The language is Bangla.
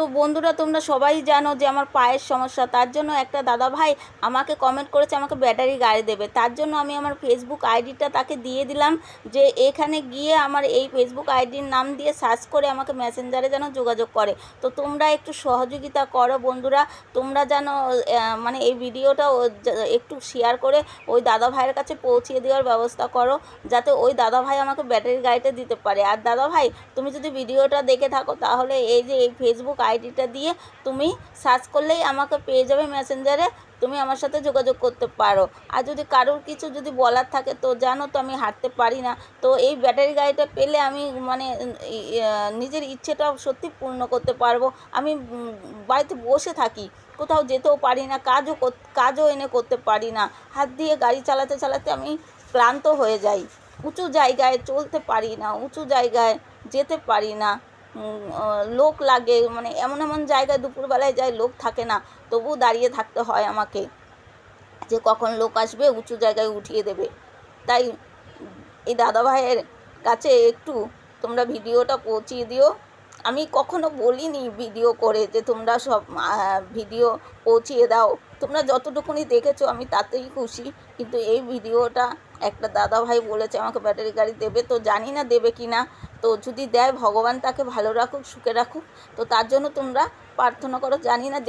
তো বন্ধুরা, তোমরা সবাই জানো যে আমার পায়ের সমস্যা। তার জন্য একটা দাদা ভাই আমাকে কমেন্ট করেছে, আমাকে ব্যাটারি গাড়ি দেবে। তার জন্য আমি আমার ফেসবুক আইডিটা তাকে দিয়ে দিলাম যে এখানে গিয়ে আমার এই ফেসবুক আইডির নাম দিয়ে সার্চ করে আমাকে মেসেঞ্জারে যেন যোগাযোগ করে। তো তোমরা একটু সহযোগিতা করো বন্ধুরা। তোমরা যেন মানে এই ভিডিওটা একটু শেয়ার করে ওই দাদা ভাইয়ের কাছে পৌঁছিয়ে দেওয়ার ব্যবস্থা করো, যাতে ওই দাদা ভাই আমাকে ব্যাটারি গাড়িটা দিতে পারে। আর দাদা ভাই তুমি যদি ভিডিওটা দেখে থাকো, তাহলে এই যে এই ফেসবুক আইডিটা দিয়ে তুমি সার্চ করলেই আমাকে পেয়ে যাবে মেসেঞ্জারে তুমি আমার সাথে যোগাযোগ করতে পারো। আর যদি কারোর কিছু যদি বলার থাকে, তো জানো তো আমি হাঁটতে পারি না। তো এই ব্যাটারি গাড়িটা পেলে আমি মানে নিজের ইচ্ছেটা সত্যি পূর্ণ করতে পারব। আমি বাড়িতে বসে থাকি, কোথাও যেতেও পারি না, কাজও কাজও এনে করতে পারি না। হাত দিয়ে গাড়ি চালাতে চালাতে আমি ক্লান্ত হয়ে যাই। উঁচু জায়গায় চলতে পারি না, উঁচু জায়গায় যেতে পারি না। লোক লাগে মানে এমন এমন জায়গায় দুপুরবেলায় যায়, লোক থাকে না। তবু দাঁড়িয়ে থাকতে হয় আমাকে যে কখন লোক আসবে, উঁচু জায়গায় উঠিয়ে দেবে। তাই এই দাদা ভাইয়ের কাছে একটু তোমরা ভিডিওটা পৌঁছিয়ে দিও। আমি কখনো বলিনি ভিডিও করে যে তোমরা সব ভিডিও পৌঁছিয়ে দাও। তোমরা যতটুকুনি দেখেছ আমি তাতেই খুশি। কিন্তু এই ভিডিওটা একটা দাদা ভাই বলেছে, আমাকে ব্যাটারি গাড়ি দেবে তো জানি না দেবে কি না তো যদি দেয়, ভগবান তাকে ভালো রাখুক, সুখে রাখুক, তো তার জন্য তোমরা প্রার্থনা করো। জানি না দেবে